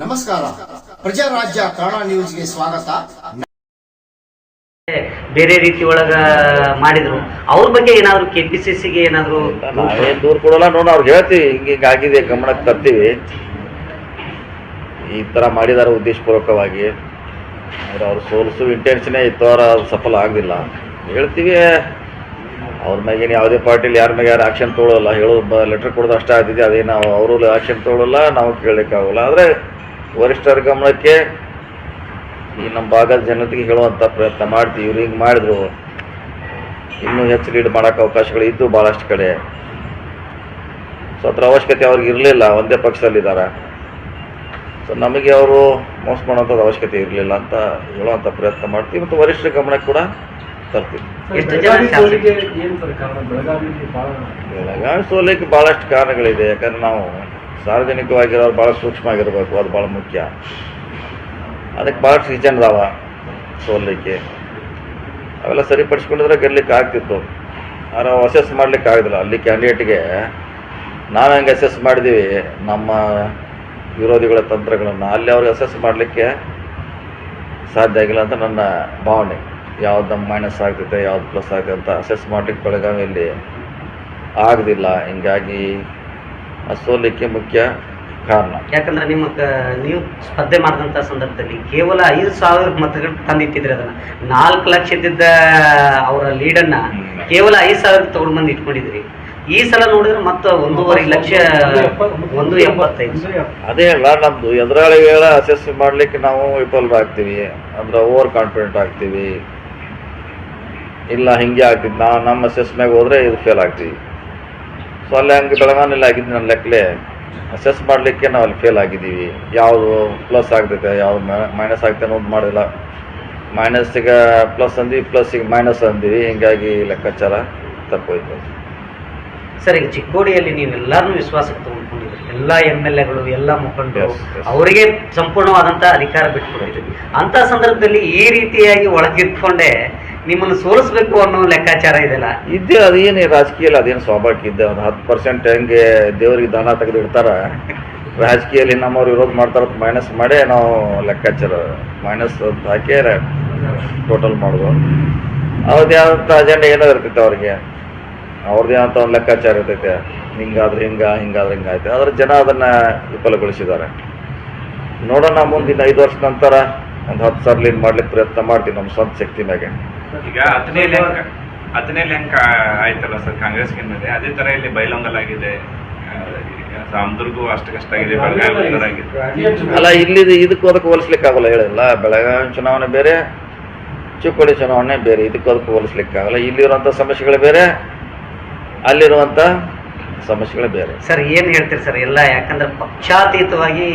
ನಮಸ್ಕಾರ. ಪ್ರಜಾರಾಜ್ಯ ಕನ್ನಡ ನ್ಯೂಸ್ಗೆ ಸ್ವಾಗತ. ಬೇರೆ ರೀತಿ ಒಳಗ ಮಾಡಿದ್ರು. ಅವ್ರ ಬಗ್ಗೆ ಏನಾದ್ರು ಕೆ ಪಿ ಸಿ ಸಿಗೆ ಏನಾದ್ರು ನಾವೇನ್ ದೂರ ಕೊಡಲ್ಲ ನೋಡ ಅವ್ರಿಗೆ ಹೇಳ್ತೀವಿ ಹಿಂಗ ಹಿಂಗ ಆಗಿದೆ ಗಮನಕ್ಕೆ ತರ್ತೀವಿ. ಈ ತರ ಮಾಡಿದಾರ ಉದ್ದೇಶಪೂರ್ವಕವಾಗಿ. ಆದ್ರೆ ಅವ್ರು ಸೋಲಿಸು ಇಂಟೆನ್ಷನೇ ಇತ್ತು ಅವ್ರ ಸಫಲ ಆಗಲಿಲ್ಲ. ಹೇಳ್ತೀವಿ. ಅವ್ರ ಮ್ಯಾಗೇನು ಯಾವುದೇ ಪಾರ್ಟಿಲಿ ಯಾರ ಮ್ಯಾಗ ಯಾರು ಆಕ್ಷನ್ ತೊಗೊಳಲ್ಲ ಹೇಳೋದು ಲೆಟರ್ ಕೊಡೋದು ಅಷ್ಟೇ ಆಗ್ತಿದೆ ಅದೇ ನಾವು ಅವರು ಆಕ್ಷನ್ ತೊಗೊಳಲ್ಲ, ನಾವು ಕೇಳಲಿಕ್ಕಾಗಲ್ಲ ಆದರೆ ವರಿಷ್ಠರ ಗಮನಕ್ಕೆ ಈ ನಮ್ಮ ಭಾಗದ ಜನತೆಗೆ ಹೇಳುವಂಥ ಪ್ರಯತ್ನ ಮಾಡ್ತೀವಿ. ಇವ್ರು ಹಿಂಗೆ ಮಾಡಿದ್ರು. ಇನ್ನೂ ಹೆಚ್ಚು ಲೀಡ್ ಮಾಡೋಕ್ಕೆ ಅವಕಾಶಗಳು ಇದ್ದು ಭಾಳಷ್ಟು ಕಡೆ. ಸೊ ಅದರ ಅವಶ್ಯಕತೆ ಅವ್ರಿಗೆ ಇರಲಿಲ್ಲ. ಒಂದೇ ಪಕ್ಷದಲ್ಲಿದ್ದಾರೆ ಸೊ ನಮಗೆ ಅವರು ಮೋಸ ಮಾಡೋಂಥದ್ದು ಅವಶ್ಯಕತೆ ಇರಲಿಲ್ಲ ಅಂತ ಹೇಳುವಂಥ ಪ್ರಯತ್ನ ಮಾಡ್ತೀವಿ. ಮತ್ತು ವರಿಷ್ಠರ ಗಮನಕ್ಕೆ ಕೂಡ ಎಷ್ಟು ಜನ? ಬೆಳಗಾವಿ ಸೋಲಿಕ್ಕೆ ಭಾಳಷ್ಟು ಕಾರಣಗಳಿದೆ. ಯಾಕಂದ್ರೆ ನಾವು ಸಾರ್ವಜನಿಕವಾಗಿರೋರು ಭಾಳ ಸೂಕ್ಷ್ಮ ಆಗಿರಬೇಕು ಅದು ಭಾಳ ಮುಖ್ಯ. ಅದಕ್ಕೆ ಭಾಳಷ್ಟು ರೀಸನ್ ಅದಾವ ಸೋಲಿಕ್ಕೆ. ಅವೆಲ್ಲ ಸರಿಪಡಿಸ್ಕೊಂಡಿದ್ರೆ ಗೆಲ್ಲಕ್ಕೆ ಆಗ್ತಿತ್ತು. ಆದ್ರೆ ನಾವು ಅಸೆಸ್ ಮಾಡ್ಲಿಕ್ಕೆ ಆಗಿಲ್ಲ. ಅಲ್ಲಿ ಕ್ಯಾಂಡಿಡೇಟ್ಗೆ ನಾವು ಹೆಂಗೆ ಅಸೆಸ್ ಮಾಡಿದ್ದೀವಿ ನಮ್ಮ ವಿರೋಧಿಗಳ ತಂತ್ರಗಳನ್ನು. ಅಲ್ಲಿ ಅವ್ರಿಗೆ ಅಸೆಸ್ ಮಾಡಲಿಕ್ಕೆ ಸಾಧ್ಯ ಆಗಿಲ್ಲ ಅಂತ ನನ್ನ ಭಾವನೆ. ಯಾವ್ದು ನಮ್ಮ ಮೈನಸ್ ಆಗ್ತೈತೆ ಯಾವ್ದು ಪ್ಲಸ್ ಆಗ್ತೈತೆ ಅಂತ ಅಸೆಸ್ ಮಾಡ್ಲಿಕ್ಕೆ ಬೆಳಗಾವಿಯಲ್ಲಿ ಆಗದಿಲ್ಲ. ಹಿಂಗಾಗಿ ಆ ಸೋಲಿಕ್ಕೆ ಮುಖ್ಯ ಕಾರಣ. ಯಾಕಂದ್ರೆ ನಿಮ್ಮ ನೀವು ಸ್ಪರ್ಧೆ ಮಾಡಿದಂತ ಸಂದರ್ಭದಲ್ಲಿ ಕೇವಲ ಐದು ಸಾವಿರ ಮತಗಳು ತಂದಿಟ್ಟಿದ್ರಿ ಅದನ್ನ. ನಾಲ್ಕು ಲಕ್ಷದಿದ್ದ ಅವರ ಲೀಡನ್ನ. ಕೇವಲ ಐದು ಸಾವಿರ ತಗೊಂಡು ಬಂದು ಇಟ್ಕೊಂಡಿದ್ರಿ. ಈ ಸಲ ನೋಡಿದ್ರೆ ಮತ್ತೆ ಒಂದೂವರೆ ಲಕ್ಷ ಒಂದು ಎಪ್ಪತ್ತೈದು. ಅದೇ ಅಲ್ಲ ನಮ್ದು ಎದುರಾಳಿಗಳ ಅಸೆಸ್ ಮಾಡ್ಲಿಕ್ಕೆ ನಾವು ವಿಫಲರಾಗ್ತೀವಿ. ಅಂದ್ರೆ ಓವರ್ ಕಾನ್ಫಿಡೆಂಟ್ ಆಗ್ತೀವಿ. ಇಲ್ಲ ಹಿಂಗೆ ಆಗ್ತಿತ್ತು ನಾವು ನಮ್ಮ ಸೆಸ್ ಮ್ಯಾಗ ಹೋದ್ರೆ ಇದು ಫೇಲ್ ಆಗ್ತೀವಿ ಸೊ ಅಲ್ಲಿ ಹಂಗೆ ಬೆಳಗಾವಿನಲ್ಲಿ ಆಗಿದ್ದು ನನ್ನ ಲೆಕ್ಕಲೆ ಅಸೆಸ್ ಮಾಡಲಿಕ್ಕೆ ನಾವು ಅಲ್ಲಿ ಫೇಲ್ ಆಗಿದ್ದೀವಿ. ಯಾವುದು ಪ್ಲಸ್ ಆಗ್ತೈತೆ ಯಾವುದು ಮೈನಸ್ ಆಗ್ತೈತೆ ಅನ್ನೋದು ಮಾಡಿಲ್ಲ. ಮೈನಸ್ಸಿಗೆ ಪ್ಲಸ್ ಅಂದ್ವಿ ಪ್ಲಸ್ಸಿಗೆ ಮೈನಸ್ ಅಂದ್ವಿ. ಹಿಂಗಾಗಿ ಲೆಕ್ಕಾಚಾರ ತಪ್ಪೋಯ್ತು. ಸರ್ ಈಗ ಚಿಕ್ಕೋಡಿಯಲ್ಲಿ ಎಲ್ಲರನ್ನೂ ವಿಶ್ವಾಸಕ್ಕೆ ತಗೊಂಡ್ಕೊಂಡಿದ್ರಿ ಎಲ್ಲ ಎಂ ಎಲ್ ಎಗಳು ಎಲ್ಲ ಮುಖಂಡರು. ಅವರಿಗೆ ಸಂಪೂರ್ಣವಾದಂಥ ಅಧಿಕಾರ ಬಿಟ್ಕೊಂಡಿದ್ರಿ ಅಂತ ಸಂದರ್ಭದಲ್ಲಿ ಈ ರೀತಿಯಾಗಿ ಒಳಗಿಟ್ಕೊಂಡೆ ನಿಮ್ಮನ್ನು ಸೋಲಿಸ್ಬೇಕು ಅನ್ನೋ ಲೆಕ್ಕಾಚಾರ ಇದೆಲ್ಲ ಇದ್ದೇ ಅದೇನು ರಾಜಕೀಯಲ್ಲಿ ಅದೇನು ಸ್ವಾಭಾವಿಕ ಇದ್ದೆ ಒಂದು ಹತ್ತು ಪರ್ಸೆಂಟ್ ಹೆಂಗೆ ದೇವರಿಗೆ ದಾನ ತೆಗೆದು ಇಡ್ತಾರ ರಾಜಕೀಯದಲ್ಲಿ ನಮ್ಮವ್ರು ವಿರೋಧ ಮಾಡ್ತಾರ ಮೈನಸ್ ಮಾಡೇ ನಾವು ಲೆಕ್ಕಾಚಾರ ಮೈನಸ್ ಹಾಕಿ ಟೋಟಲ್ ಮಾಡೋದು. ಅವ್ರದ್ದು ಅಜೆಂಡಾ ಏನೋ ಇರ್ತೈತೆ ಅವ್ರಿಗೆ? ಅವ್ರದ್ದೇ ಅಂತ ಒಂದು ಲೆಕ್ಕಾಚಾರ ಇರ್ತೈತೆ? ಹಿಂಗಾದ್ರೆ ಹಿಂಗ, ಹಿಂಗಾದ್ರೆ ಹಿಂಗಾಯ್ತು ಆದ್ರೆ ಜನ ಅದನ್ನ ವಿಫಲಗೊಳಿಸಿದ್ದಾರೆ. ನೋಡೋಣ ಮುಂದಿನ ಐದು ವರ್ಷ ನಂತರ ಒಂದು ಹತ್ತು ಸಾವಿರ ಮಾಡ್ಲಿಕ್ಕೆ ಪ್ರಯತ್ನ ಮಾಡ್ತೀವಿ ನಮ್ಮ ಸ್ವಂತ ಶಕ್ತಿ ಮ್ಯಾಗೆ. ಈಗ ಹದಿನೈದು ಅಂಕ ಹತ್ತನೇ ಅಂಕ ಆಯ್ತಲ್ಲ ಸರ್ ಕಾಂಗ್ರೆಸ್ ಮೇಲೆ ಅದೇ ತರ ಇಲ್ಲಿ ಬೈಲೊಂಗಲ್ ಆಗಿದೆ. ರಾಮದುರ್ಗು ಬೆಳಗಾವಿ ಅಲ್ಲ ಇಲ್ಲಿ ಇದಕ್ಕೂ ಅದಕ್ಕೆ ಹೋಲಿಸ್ಲಿಕ್ಕೆ ಆಗಲ್ಲ ಹೇಳಿಲ್ಲ ಬೆಳಗಾವಿ ಚುನಾವಣೆ ಬೇರೆ ಚಿಕ್ಕೋಡಿ ಚುನಾವಣೆ ಬೇರೆ. ಇದಕ್ಕೂ ಅದಕ್ಕೂ ಹೋಲಿಸ್ಲಿಕ್ಕೆ ಆಗಲ್ಲ. ಇಲ್ಲಿರುವಂಥ ಸಮಸ್ಯೆಗಳು ಬೇರೆ ಅಲ್ಲಿರುವಂಥ ಸಮಸ್ಯೆಗಳು ಬೇರೆ. ಸರ್ ಏನ್ ಹೇಳ್ತೀರಿ ಸರ್? ಎಲ್ಲ ಯಾಕಂದ್ರೆ ಪಕ್ಷಾತೀತವಾಗಿ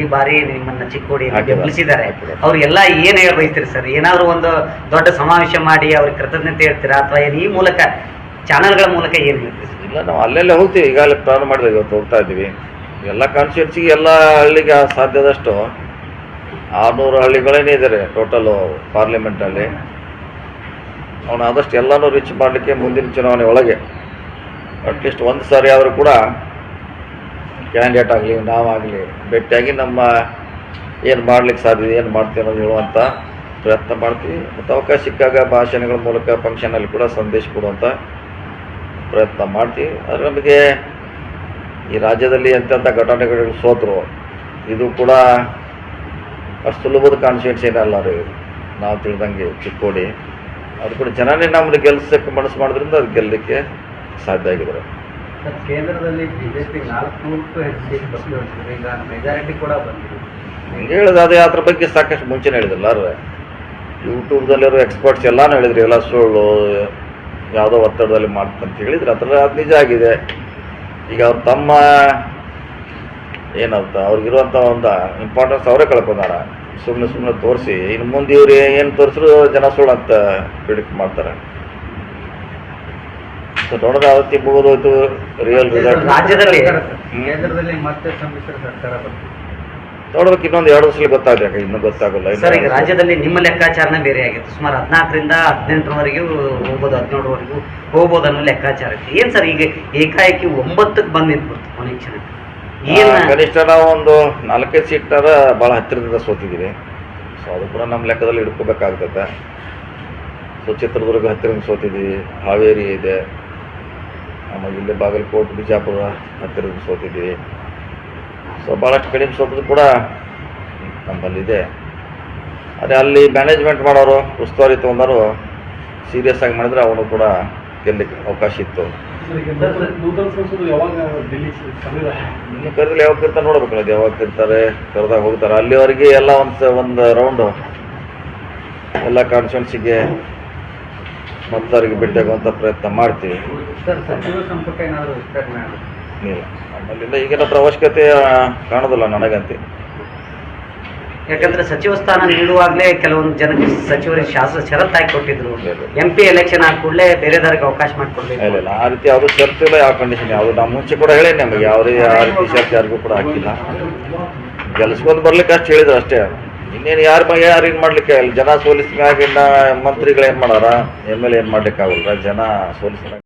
ಈ ಬಾರಿ ನಿಮ್ಮನ್ನ ಚಿಕ್ಕೋಡಿ. ಬೆಂಬಲಿಸಿದ್ದಾರೆ. ಎಲ್ಲ ಅವ್ರಿಗೆಲ್ಲ ಏನ್ ಹೇಳ್ಬೈತೀರಿ ಸರ್? ಏನಾದ್ರು ಒಂದು ದೊಡ್ಡ ಸಮಾವೇಶ ಮಾಡಿ ಅವ್ರಿಗೆ ಕೃತಜ್ಞತೆ ಹೇಳ್ತೀರಾ? ಅಥವಾ ಏನು ಈ ಮೂಲಕ ಚಾನಲ್ಗಳ ಮೂಲಕ ಏನ್ ಹೇಳ್ತೀರಿ? ಇಲ್ಲ ನಾವು ಅಲ್ಲೆಲ್ಲೇ ಹೋಗ್ತೀವಿ. ಈಗಾಗಲೇ ಪ್ರಾರಂಭ ಮಾಡಿದ್ವಿ ಇವತ್ತು ಹೋಗ್ತಾ ಇದ್ದೀವಿ. ಎಲ್ಲ ಕಾನ್ಸ್ಟಿಟ್ಯೂನ್ಸಿಗೆ ಎಲ್ಲ ಹಳ್ಳಿಗೆ ಸಾಧ್ಯದಷ್ಟು ಆರುನೂರು ಹಳ್ಳಿಗಳೇನೇ ಇದ್ದಾರೆ ಟೋಟಲು ಪಾರ್ಲಿಮೆಂಟಲ್ಲಿ ಅವನು ಆದಷ್ಟು ಎಲ್ಲನೂ ರೀಚ್ ಮಾಡಲಿಕ್ಕೆ ಮುಂದಿನ ಚುನಾವಣೆ ಒಳಗೆ. ಅಟ್ಲೀಸ್ಟ್ ಒಂದು ಸಾರಿ ಆದರೂ ಕೂಡ ಕ್ಯಾಂಡಿಡೇಟ್ ಆಗಲಿ ನಾವಾಗಲಿ ಭೇಟಿಯಾಗಿ ನಮ್ಮ ಏನು ಮಾಡ್ಲಿಕ್ಕೆ ಸಾಧ್ಯ ಏನು ಮಾಡ್ತೀವಿ ಅನ್ನೋದು ಹೇಳುವಂಥ ಪ್ರಯತ್ನ ಮಾಡ್ತೀವಿ ಮತ್ತು ಅವಕಾಶ ಸಿಕ್ಕಾಗ ಭಾಷಣಗಳ ಮೂಲಕ ಫಂಕ್ಷನಲ್ಲಿ ಕೂಡ ಸಂದೇಶ ಕೊಡುವಂಥ ಪ್ರಯತ್ನ ಮಾಡ್ತೀವಿ ಆದರೆ ನಮಗೆ ಈ ರಾಜ್ಯದಲ್ಲಿ ಎಂತೆಂಥ ಘಟನೆಗಳು ಸೋತರು ಇದು ಕೂಡ ಅಷ್ಟು ಸುಲಭದ ಕಾನ್ಸ್ಟಿಟ್ಯೂನ್ಸಿ ಏನಲ್ಲ ರೀ, ನಾವು ತಿಳಿದಂಗೆ ಚಿಕ್ಕೋಡಿ. ಅದು ಕೂಡ ಜನನೇ ನಮ್ಮನ್ನು ಗೆಲ್ಸಕ್ಕೆ ಮನಸ್ಸು ಮಾಡೋದ್ರಿಂದ ಅದು ಗೆಲ್ಲಲಿಕ್ಕೆ ಸಾಧ್ಯ ಆಗಿದ್ದಾರೆ. ಕೇಂದ್ರದಲ್ಲಿ ಬಿಜೆಪಿ ನಾಲ್ಕು. ಈಗ ಮೆಜಾರಿಟಿ ಕೂಡ ಬಂದಿದೆ. ಹಿಂಗೆ ಹೇಳಿದ ಅದೇ ಅದ್ರ ಬಗ್ಗೆ ಸಾಕಷ್ಟು ಮುಂಚೆನೇ ಎಲ್ಲಾರು ಯೂಟ್ಯೂಬ್ದಲ್ಲಿರೋ ಎಕ್ಸ್ಪರ್ಟ್ಸ್ ಎಲ್ಲಾನು ಹೇಳಿದ್ರು ಎಲ್ಲ ಸುಳ್ಳು ಯಾವುದೋ ಒತ್ತಡದಲ್ಲಿ ಮಾಡ್ತಂತ ಹೇಳಿದ್ರು. ಅದರ ಅದು ನಿಜ ಆಗಿದೆ. ಈಗ ಅವ್ರು ತಮ್ಮ ಏನಂತ ಅವ್ರಿಗಿರುವಂಥ ಒಂದು ಇಂಪಾರ್ಟೆನ್ಸ್ ಅವರೇ ಕಳ್ಕೊಂಡಾರ. ಸುಮ್ಮನೆ ಸುಮ್ಮನೆ ತೋರಿಸಿ ಇನ್ನು ಮುಂದೆ ಇವ್ರು ಏನು ತೋರಿಸಿದ್ರು ಜನ ಸುಳ್ಳು ಅಂತ ಪ್ರಿಡಿಕ್ಟ್ ಮಾಡ್ತಾರೆ. ಸೊ ಅವತ್ತಿ ಮುಗಿದೋಯ್ತು ರಿಯಲ್ ರಿಸಲ್ಟ್ ರಾಜ್ಯದಲ್ಲಿ ಕೇಂದ್ರದಲ್ಲಿ ಮತ್ತೆ ಸಮ್ಮಿಶ್ರ ಸರ್ಕಾರ ಬಂತು. ನೋಡ್ಬೇಕು ಇನ್ನೊಂದು ಎರಡು ವರ್ಷ ಗೊತ್ತಾಗಬೇಕು ಇನ್ನೂ ಗೊತ್ತಾಗಲ್ಲ ಸರ್ ಈಗ ರಾಜ್ಯದಲ್ಲಿ ನಿಮ್ಮ ಲೆಕ್ಕಾಚಾರನೇ ಬೇರೆ ಆಗಿತ್ತು ಸುಮಾರು ಹದಿನಾಲ್ಕರಿಂದ ಹದಿನೆಂಟರವರೆಗೂ ಹೋಗ್ಬೋದು ಹದಿನೇಳರವರೆಗೂ ಹೋಗ್ಬೋದು ಅನ್ನೋ ಲೆಕ್ಕಾಚಾರ ಇತ್ತು ಏನ್ ಸರ್ ಈಗ ಏಕಾಏಕಿ ಒಂಬತ್ತಕ್ಕೆ ಬಂದು ನಿಂತ್ಬಿಡ್ತು ಕೊನೆ ಕ್ಷಣ. ಏನ್ ಆ, ಕನಿಷ್ಠ ನಾವು ಒಂದು ನಾಲ್ಕೈದು ಸೀಟ್ನಾರ ಭಾಳ ಹತ್ತಿರದಿಂದ ಸೋತಿದ್ದೀವಿ ಸೊ ಅದು ಕೂಡ ನಮ್ಮ ಲೆಕ್ಕದಲ್ಲಿ ಹಿಡ್ಕೋಬೇಕಾಗ್ತದೆ. ಸೊ ಚಿತ್ರದುರ್ಗ ಹತ್ತಿರದಿಂದ ಸೋತಿದ್ದೀವಿ ಹಾವೇರಿ ಇದೆ. ಆಮೇಲೆ ಇಲ್ಲಿ ಬಾಗಲಕೋಟೆ ಬಿಜಾಪುರ ಹತ್ತಿರ ಸೋತಿದ್ದೀವಿ. ಸೊ ಭಾಳಷ್ಟು ಕಡಿಮೆ ಸೋತದ್ದು ಕೂಡ ನಮ್ಮಲ್ಲಿದೆ. ಅದೇ ಅಲ್ಲಿ ಮ್ಯಾನೇಜ್ಮೆಂಟ್ ಮಾಡೋರು ಉಸ್ತುವಾರಿ ತೊಗೊಂಡವರು ಸೀರಿಯಸ್ ಆಗಿ ಮಾಡಿದ್ರೆ ಅವನು ಕೂಡ ಗೆಲ್ಲಕ್ಕೆ ಅವಕಾಶ ಇತ್ತು. ಇನ್ನು ಕರೆದಲ್ಲಿ ಯಾವಾಗ ಕರಿತಾರೆ ನೋಡ್ಬೇಕಲ್ಲ ಅದು ಯಾವಾಗ ಕರಿತಾರೆ ಕರೆದಾಗ ಹೋಗ್ತಾರೆ. ಅಲ್ಲಿವರೆಗೆ ಎಲ್ಲ ಒಂದು ಒಂದು ರೌಂಡು ಎಲ್ಲ ಕಾನ್ಸ್ಟಿಟ್ಯೂನ್ಸಿಗೆ ಮತದಾರರಿಗೆ ಭೇಟಿಯಾಗುವಂಥ ಪ್ರಯತ್ನ ಮಾಡ್ತೀವಿ. ಸರ್ ಸಚಿವ ಸಂಪುಟ ಏನಾದರೂ ವಿಸ್ತರಣೆ ಆಗುತ್ತೆ ಇಲ್ಲ. ಈಗಿನ ಅವಶ್ಯಕತೆ ಕಾಣೋದಿಲ್ಲ ನನಗಂತೆ. ಯಾಕಂದ್ರೆ ಸಚಿವ ಸ್ಥಾನ ನೀಡುವಾಗಲೇ ಕೆಲವೊಂದು ಜನಕ್ಕೆ ಸಚಿವರಿಗೆ ಶಾಸಕ ಷರತ್ತು ಹಾಕಿ ಕೊಟ್ಟಿದ್ರು. ಎಂ ಪಿ ಎಲೆಕ್ಷನ್ ಆದ ಕೂಡಲೇ ಬೇರೆದವ್ರಿಗೆ ಅವಕಾಶ ಮಾಡಿಕೊಡ್ಬೇಕು. ಇಲ್ಲ ಆ ರೀತಿ ಯಾವುದೂ ಶರ್ತ್ ಇಲ್ಲ ಯಾವ ಕಂಡೀಷನ್ ಯಾವುದು ನಾವು ಮುಂಚೆ ಕೂಡ ಹೇಳಿ ನಮಗೆ. ಯಾವುದೇ ಆ ರೀತಿ ಶರ್ತ್ ಯಾರಿಗೂ ಕೂಡ ಹಾಕಿಲ್ಲ. ಗೆಲ್ಸ್ಕೊಂಡು ಬರ್ಲಿಕ್ಕೆ ಅಷ್ಟು ಹೇಳಿದ್ರು ಅಷ್ಟೇ. ಇನ್ನೇನು ಯಾರ ಯಾರು ಏನು ಮಾಡ್ಲಿಕ್ಕೆ ಆಗಲ್ಲ. ಜನ ಸೋಲಿಸಿದಾಗಿನ ಮಂತ್ರಿಗಳು ಏನು ಮಾಡಾರ? ಎಂ ಎಲ್ ಎ ಏನು ಮಾಡ್ಲಿಕ್ಕೆ ಆಗಲ್ಲ ಜನ ಸೋಲಿಸಿದಾಗ